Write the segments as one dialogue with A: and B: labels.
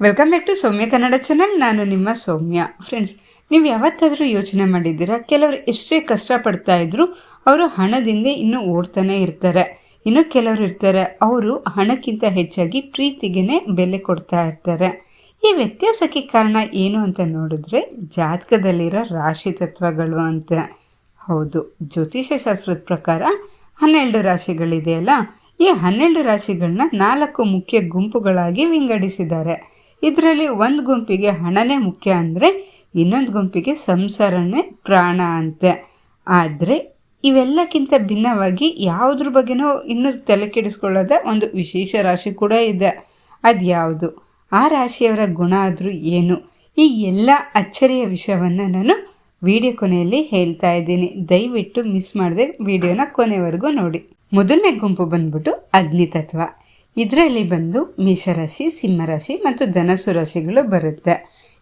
A: Welcome back to Soumya Kannada channel ನಾನು ನಿಮ್ಮ ಸೌಮ್ಯ. Friends ನೀವು ಯಾವತ್ತಾದರೂ ಯೋಚನೆ ಮಾಡಿದ್ದೀರಾ? ಕೆಲವರು ಎಷ್ಟೇ ಕಷ್ಟಪಡ್ತಾ ಇದ್ರು ಅವರು ಹಣದಿಂದ ಇನ್ನೂ ಓಡ್ತಾನೆ ಇರ್ತಾರೆ. ಇನ್ನು ಕೆಲವರು ಇರ್ತಾರೆ, ಅವರು ಹಣಕ್ಕಿಂತ ಹೆಚ್ಚಾಗಿ ಪ್ರೀತಿಗೇನೆ ಬೆಲೆ ಕೊಡ್ತಾ ಇರ್ತಾರೆ. ಈ ವ್ಯತ್ಯಾಸಕ್ಕೆ ಕಾರಣ ಏನು ಅಂತ ನೋಡಿದ್ರೆ, ಜಾತಕದಲ್ಲಿರೋ ರಾಶಿ ತತ್ವಗಳು ಅಂತ. ಹೌದು ಜ್ಯೋತಿಷ್ಯ ಶಾಸ್ತ್ರದ ಪ್ರಕಾರ ಹನ್ನೆರಡು ರಾಶಿಗಳಿದೆಯಲ್ಲ ಈ ಹನ್ನೆರಡು ರಾಶಿಗಳನ್ನ ನಾಲ್ಕು ಮುಖ್ಯ ಗುಂಪುಗಳಾಗಿ ವಿಂಗಡಿಸಿದ್ದಾರೆ. ಇದರಲ್ಲಿ ಒಂದು ಗುಂಪಿಗೆ ಹಣನೇ ಮುಖ್ಯ ಅಂದರೆ ಇನ್ನೊಂದು ಗುಂಪಿಗೆ ಸಂಸಾರನೇ ಪ್ರಾಣ ಅಂತೆ. ಆದರೆ ಇವೆಲ್ಲಕ್ಕಿಂತ ಭಿನ್ನವಾಗಿ ಯಾವುದ್ರ ಬಗ್ಗೆನೂ ಇನ್ನೂ ತಲೆ ಕೆಡಿಸ್ಕೊಳ್ಳೋದ ಒಂದು ವಿಶೇಷ ರಾಶಿ ಕೂಡ ಇದೆ. ಅದು ಯಾವುದು ಆ ರಾಶಿಯವರ ಗುಣ ಆದರೂ ಏನು? ಈ ಎಲ್ಲ ಅಚ್ಚರಿಯ ವಿಷಯವನ್ನು ನಾನು ವಿಡಿಯೋ ಕೊನೆಯಲ್ಲಿ ಹೇಳ್ತಾ ಇದ್ದೀನಿ. ದಯವಿಟ್ಟು ಮಿಸ್ ಮಾಡದೆ ವಿಡಿಯೋನ ಕೊನೆವರೆಗೂ ನೋಡಿ. ಮೊದಲನೇ ಗುಂಪು ಬಂದ್ಬಿಟ್ಟು ಅಗ್ನಿ ತತ್ವ ಇದರಲ್ಲಿ ಬಂದು ಮೇಷರಾಶಿ, ಸಿಂಹರಾಶಿ ಮತ್ತು ಧನಸು ರಾಶಿಗಳು ಬರುತ್ತೆ.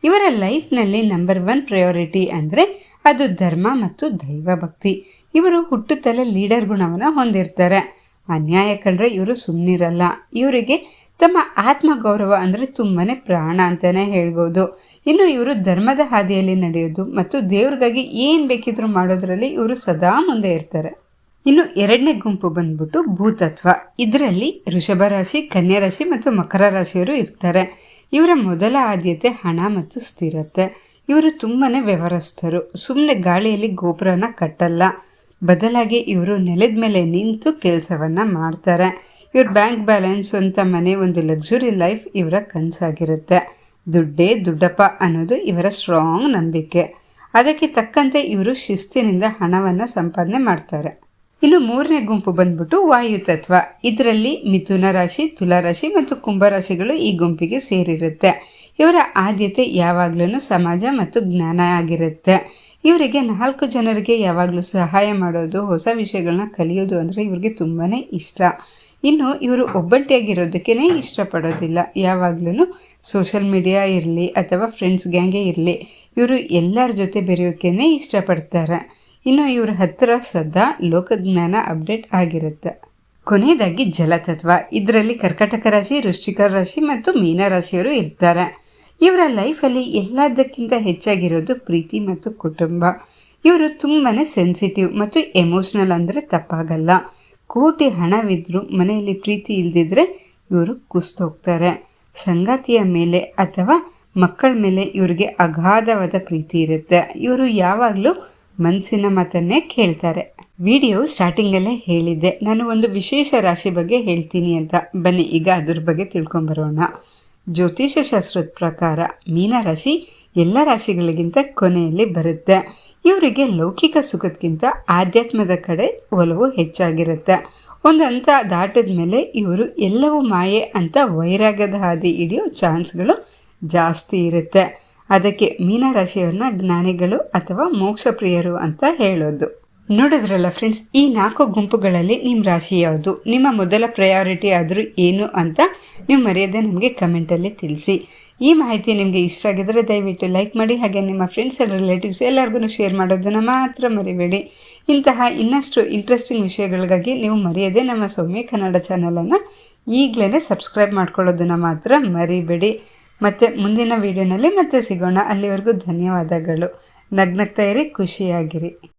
A: ಇವರ ಲೈಫ್ನಲ್ಲಿ ನಂಬರ್ ಒನ್ ಪ್ರಯಾರಿಟಿ ಅಂದರೆ ಅದು ಧರ್ಮ ಮತ್ತು ದೈವ ಭಕ್ತಿ. ಇವರು ಹುಟ್ಟುತ್ತಲೇ ಲೀಡರ್ ಗುಣವನ್ನು ಹೊಂದಿರ್ತಾರೆ. ಅನ್ಯಾಯ ಕಂಡ್ರೆ ಇವರು ಸುಮ್ಮನಿರಲ್ಲ ಇವರಿಗೆ ತಮ್ಮ ಆತ್ಮ ಗೌರವ ಅಂದರೆ ತುಂಬಾ ಪ್ರಾಣ ಅಂತಲೇ ಹೇಳ್ಬೋದು. ಇನ್ನು ಇವರು ಧರ್ಮದ ಹಾದಿಯಲ್ಲಿ ನಡೆಯೋದು ಮತ್ತು ದೇವ್ರಿಗಾಗಿ ಏನು ಬೇಕಿದ್ರೂ ಮಾಡೋದರಲ್ಲಿ ಇವರು ಸದಾ ಮುಂದೆ ಇರ್ತಾರೆ. ಇನ್ನು ಎರಡನೇ ಗುಂಪು ಬಂದ್ಬಿಟ್ಟು ಭೂತತ್ವ. ಇದರಲ್ಲಿ ಋಷಭ ರಾಶಿ, ಕನ್ಯಾ ರಾಶಿ ಮತ್ತು ಮಕರ ರಾಶಿಯವರು ಇರ್ತಾರೆ. ಇವರ ಮೊದಲ ಆದ್ಯತೆ ಹಣ ಮತ್ತು ಸ್ಥಿರತೆ. ಇವರು ತುಂಬಾ ವ್ಯವಹರಿಸ್ತರು ಸುಮ್ಮನೆ ಗಾಳಿಯಲ್ಲಿ ಗೋಪುರನ ಕಟ್ಟಲ್ಲ. ಬದಲಾಗಿ ಇವರು ನೆಲದ ಮೇಲೆ ನಿಂತು ಕೆಲಸವನ್ನು ಮಾಡ್ತಾರೆ. ಇವ್ರ ಬ್ಯಾಂಕ್ ಬ್ಯಾಲೆನ್ಸ್ ಅಂತ ಮನೆ, ಒಂದು ಲಕ್ಸುರಿ ಲೈಫ್ ಇವರ ಕನಸಾಗಿರುತ್ತೆ. ದುಡ್ಡೇ ದುಡ್ಡಪ್ಪ ಅನ್ನೋದು ಇವರ ಸ್ಟ್ರಾಂಗ್ ನಂಬಿಕೆ. ಅದಕ್ಕೆ ತಕ್ಕಂತೆ ಇವರು ಶಿಸ್ತಿನಿಂದ ಹಣವನ್ನು ಸಂಪಾದನೆ ಮಾಡ್ತಾರೆ. ಇನ್ನು ಮೂರನೇ ಗುಂಪು ಬಂದ್ಬಿಟ್ಟು ವಾಯು ತತ್ವ. ಇದರಲ್ಲಿ ಮಿಥುನ ರಾಶಿ ತುಲಾರಾಶಿ ಮತ್ತು ಕುಂಭರಾಶಿಗಳು ಈ ಗುಂಪಿಗೆ ಸೇರಿರುತ್ತೆ. ಇವರ ಆದ್ಯತೆ ಯಾವಾಗಲೂ ಸಮಾಜ ಮತ್ತು ಜ್ಞಾನ ಆಗಿರುತ್ತೆ. ಇವರಿಗೆ ನಾಲ್ಕು ಜನರಿಗೆ ಯಾವಾಗಲೂ ಸಹಾಯ ಮಾಡೋದು, ಹೊಸ ವಿಷಯಗಳನ್ನ ಕಲಿಯೋದು ಅಂದರೆ ಇವರಿಗೆ ತುಂಬಾ ಇಷ್ಟ. ಇನ್ನು ಇವರು ಒಬ್ಬಂಟಿಯಾಗಿರೋದಕ್ಕೇ ಇಷ್ಟಪಡೋದಿಲ್ಲ. ಯಾವಾಗಲೂ ಸೋಷಲ್ ಮೀಡಿಯಾ ಇರಲಿ ಅಥವಾ ಫ್ರೆಂಡ್ಸ್ ಗ್ಯಾಂಗೇ ಇರಲಿ, ಇವರು ಎಲ್ಲರ ಜೊತೆ ಬೆರೆಯೋಕ್ಕೇ ಇಷ್ಟಪಡ್ತಾರೆ. ಇನ್ನು ಇವ್ರ ಹತ್ತಿರ ಸದಾ ಲೋಕಜ್ಞಾನ ಅಪ್ಡೇಟ್ ಆಗಿರುತ್ತೆ. ಕೊನೆಯದಾಗಿ ಜಲತತ್ವ. ಇದರಲ್ಲಿ ಕರ್ಕಟಕ ರಾಶಿ, ವೃಶ್ಚಿಕ ರಾಶಿ ಮತ್ತು ಮೀನ ರಾಶಿಯವರು ಇರ್ತಾರೆ. ಇವರ ಲೈಫಲ್ಲಿ ಎಲ್ಲದಕ್ಕಿಂತ ಹೆಚ್ಚಾಗಿರೋದು ಪ್ರೀತಿ ಮತ್ತು ಕುಟುಂಬ. ಇವರು ತುಂಬಾ ಸೆನ್ಸಿಟಿವ್ ಮತ್ತು ಎಮೋಷ್ನಲ್ ಅಂದರೆ ತಪ್ಪಾಗಲ್ಲ. ಕೋಟಿ ಹಣವಿದ್ದರೂ ಮನೆಯಲ್ಲಿ ಪ್ರೀತಿ ಇಲ್ದಿದ್ರೆ ಇವರು ಕುಸ್ತೋಗ್ತಾರೆ. ಸಂಗಾತಿಯ ಮೇಲೆ ಅಥವಾ ಮಕ್ಕಳ ಮೇಲೆ ಇವರಿಗೆ ಅಗಾಧವಾದ ಪ್ರೀತಿ ಇರುತ್ತೆ. ಇವರು ಯಾವಾಗಲೂ ಮನಸ್ಸಿನ ಮಾತನ್ನೇ ಕೇಳ್ತಾರೆ. ವಿಡಿಯೋ ಸ್ಟಾರ್ಟಿಂಗಲ್ಲೇ ಹೇಳಿದ್ದೆ. ನಾನು ಒಂದು ವಿಶೇಷ ರಾಶಿ ಬಗ್ಗೆ ಹೇಳ್ತೀನಿ ಅಂತ. ಬನ್ನಿ, ಈಗ ಅದ್ರ ಬಗ್ಗೆ ತಿಳ್ಕೊಂಬರೋಣ. ಜ್ಯೋತಿಷ ಶಾಸ್ತ್ರದ ಪ್ರಕಾರ ಮೀನರಾಶಿ ಎಲ್ಲ ರಾಶಿಗಳಿಗಿಂತ ಕೊನೆಯಲ್ಲಿ ಬರುತ್ತೆ. ಇವರಿಗೆ ಲೌಕಿಕ ಸುಖಕ್ಕಿಂತ ಆಧ್ಯಾತ್ಮದ ಕಡೆ ಒಲವು ಹೆಚ್ಚಾಗಿರುತ್ತೆ. ಒಂದು ಹಂತ ದಾಟದ ಮೇಲೆ ಇವರು ಎಲ್ಲವೂ ಮಾಯೆ ಅಂತ ವೈರಾಗ್ಯದ ಹಾದಿ ಹಿಡಿಯೋ ಚಾನ್ಸ್ಗಳು ಜಾಸ್ತಿ ಇರುತ್ತೆ. ಅದಕ್ಕೆ ಮೀನರಾಶಿಯವ್ರನ್ನ ಜ್ಞಾನಿಗಳು ಅಥವಾ ಮೋಕ್ಷಪ್ರಿಯರು ಅಂತ ಹೇಳೋದು. ನೋಡಿದ್ರಲ್ಲ ಫ್ರೆಂಡ್ಸ್ ಈ ನಾಲ್ಕು ಗುಂಪುಗಳಲ್ಲಿ ನಿಮ್ಮ ರಾಶಿ ಯಾವುದು? ನಿಮ್ಮ ಮೊದಲ ಪ್ರಯಾರಿಟಿ ಆದರೂ ಏನು ಅಂತ ನೀವು ಮರೆಯದೆ ನಮಗೆ ಕಮೆಂಟಲ್ಲಿ ತಿಳಿಸಿ. ಈ ಮಾಹಿತಿ ನಿಮಗೆ ಇಷ್ಟ ಆಗಿದ್ರೆ ದಯವಿಟ್ಟು ಲೈಕ್ ಮಾಡಿ, ಹಾಗೆ ನಿಮ್ಮ ಫ್ರೆಂಡ್ಸ್ ಆ್ಯಂಡ್ ರಿಲೇಟಿವ್ಸ್ ಎಲ್ಲರಿಗೂ ಶೇರ್ ಮಾಡೋದನ್ನು ಮಾತ್ರ ಮರಿಬೇಡಿ. ಇಂತಹ ಇನ್ನಷ್ಟು ಇಂಟ್ರೆಸ್ಟಿಂಗ್ ವಿಷಯಗಳಿಗಾಗಿ ನೀವು ಮರೆಯದೆ ನಮ್ಮ ಸೌಮ್ಯ ಕನ್ನಡ ಚಾನಲನ್ನು ಈಗಲೇ ಸಬ್ಸ್ಕ್ರೈಬ್ ಮಾಡ್ಕೊಳ್ಳೋದನ್ನು ಮಾತ್ರ ಮರಿಬೇಡಿ. ಮತ್ತು ಮುಂದಿನ ವೀಡಿಯೋನಲ್ಲಿ ಮತ್ತೆ ಸಿಗೋಣ. ಅಲ್ಲಿವರೆಗೂ ಧನ್ಯವಾದಗಳು. ನಗ್ನಗ್ತಾ ಇರಿ ಖುಷಿಯಾಗಿರಿ.